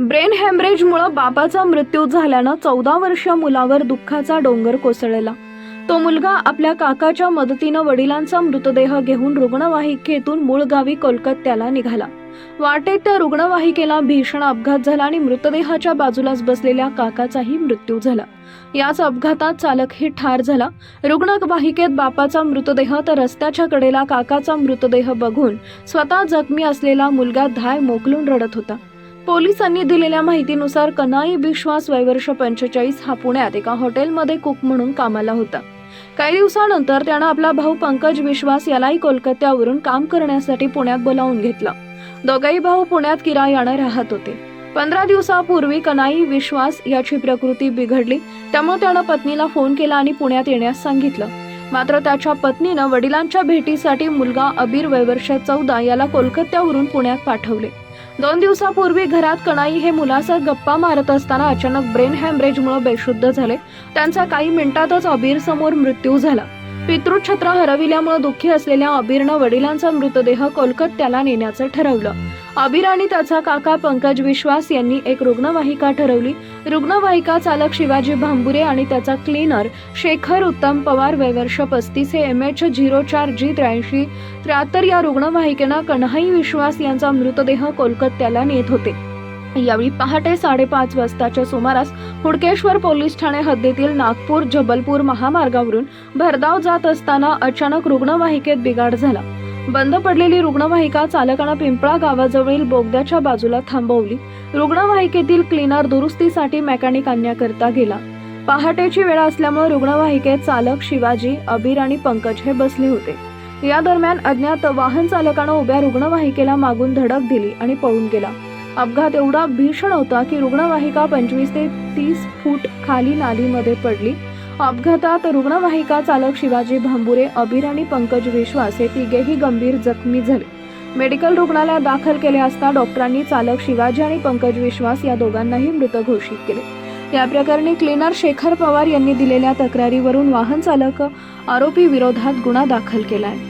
Brain हॅमरेजमुळे बापाचा मृत्यू झाल्यानं चौदा वर्षीय मुलावर दुःखाचा डोंगर कोसळला. तो मुलगा आपल्या काकाच्या मदतीनं वडिलांचा मृतदेह घेऊन रुग्णवाहिकेतून मूळ गावी कोलकात्याला निघाला. वाटेत त्या रुग्णवाहिकेला भीषण अपघात झाला आणि मृतदेहाच्या बाजूलाच बसलेल्या काकाचाही मृत्यू झाला. याच अपघातात चालकही ठार झाला. रुग्णवाहिकेत बापाचा मृतदेह तर रस्त्याच्या कडेला काकाचा मृतदेह बघून स्वतः जखमी असलेला मुलगा धाय मोकलून रडत होता. पोलिसांनी दिलेल्या माहितीनुसार कनाई विश्वास वयवर्ष पंचेचाळीस हा पुण्यात एका हॉटेलमध्ये कुक म्हणून कामाला होता. काही दिवसानंतर त्यानं आपला भाऊ पंकज विश्वास यालाही कोलकात्यावरून काम करण्यासाठी पुण्यात बोलावून घेतलं. दोघेही भाऊ पुण्यात किरायानं राहत होते. पंधरा दिवसापूर्वी कनाई विश्वास याची प्रकृती बिघडली त्यामुळे त्यानं पत्नीला फोन केला आणि पुण्यात येण्यास सांगितलं. मात्र त्याच्या पत्नीनं वडिलांच्या भेटीसाठी मुलगा अबीर वयवर्ष चौदा याला कोलकात्यावरून पुण्यात पाठवले. दोन दिवसापूर्वी घरात कणाई हे मुलासह गप्पा मारत असताना अचानक ब्रेन हॅमरेजमुळे बेशुद्ध झाले. त्यांचा काही मिनिटातच अबीर समोर मृत्यू झाला. पितृछत्र हरविल्यामुळे दुःखी असलेल्या अबीरनं वडिलांचा मृतदेह कोलकात्याला नेण्याचं ठरवलं. अबीर आणि त्याचा काका पंकज विश्वास यांनी एक रुग्णवाहिका ठरवली. रुग्णवाहिका चालक शिवाजी भांबुरे आणि त्याचा क्लीनर शेखर उत्तम पवार वयवर्ष पस्तीस हे एम एच झिरो चार जी त्र्याऐंशी त्र्याहत्तर या रुग्णवाहिकेनं कन्हाई विश्वास यांचा मृतदेह कोलकात्याला नेत होते. यावेळी पहाटे साडेपाच वाजताच्या सुमारास हुडकेश्वर पोलीस ठाणे हद्दीतील नागपूर जबलपूर महामार्गावरून भरधाव जात असताना अचानक रुग्णवाहिकेत बिघाड झाला. बंद पडलेली रुग्णवाहिका चालकानं पिंपळा गावाजवळील बोगद्याच्या बाजूला थांबवली. रुग्णवाहिकेतील क्लीनर दुरुस्तीसाठी मेकॅनिक आणण्याकरता गेला. पहाटेची वेळ असल्यामुळे रुग्णवाहिकेत चालक शिवाजी अबीर आणि पंकज हे बसले होते. या दरम्यान अज्ञात वाहन चालकानं उभ्या रुग्णवाहिकेला मागून धडक दिली आणि पळून गेला. अपघात एवढा भीषण होता की रुग्णवाहिका पंचवीस ते तीस फूट खाली नालीमध्ये पडली. अपघातात रुग्णवाहिका चालक शिवाजी भांबुरे अबीर आणि पंकज विश्वास हे तिघेही गंभीर जखमी झाले. मेडिकल रुग्णालयात दाखल केले असता डॉक्टरांनी चालक शिवाजी आणि पंकज विश्वास या दोघांनाही मृत घोषित केले. या प्रकरणी क्लीनर शेखर पवार यांनी दिलेल्या तक्रारीवरून वाहन चालक आरोपी विरोधात गुन्हा दाखल केला आहे.